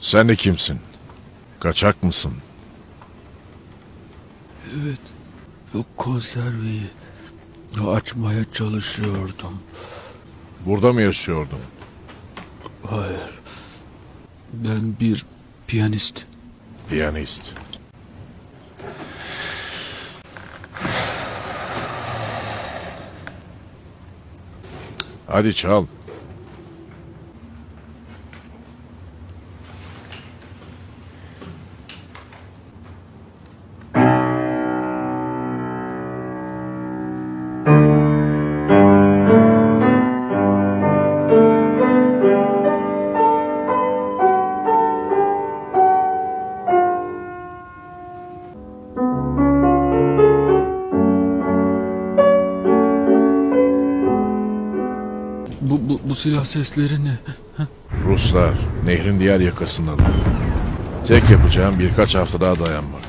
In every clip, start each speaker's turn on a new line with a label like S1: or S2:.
S1: Sen de kimsin? Kaçak mısın?
S2: Evet. O konserveyi açmaya çalışıyordum.
S1: Burada mı yaşıyordun?
S2: Hayır. Ben bir piyanist.
S1: Piyanist. Hadi çal.
S2: Bu, bu, bu silah sesleri ne?
S1: Ruslar nehrin diğer yakasındalar. Tek yapacağım birkaç hafta daha dayanmak.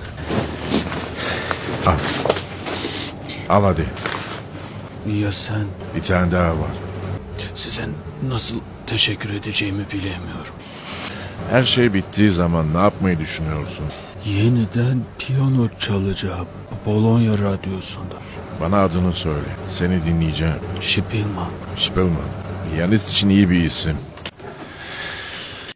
S1: Al. Al hadi.
S2: Ya sen?
S1: Bir tane daha var.
S2: Size nasıl teşekkür edeceğimi bilemiyorum.
S1: Her şey bittiği zaman ne yapmayı düşünüyorsun?
S2: Yeniden piyano çalacağım. Bologna Radyosu'nda.
S1: Bana adını söyle. Seni dinleyeceğim.
S2: Şipilman.
S1: Spellman. Piyanist için iyi bir isim.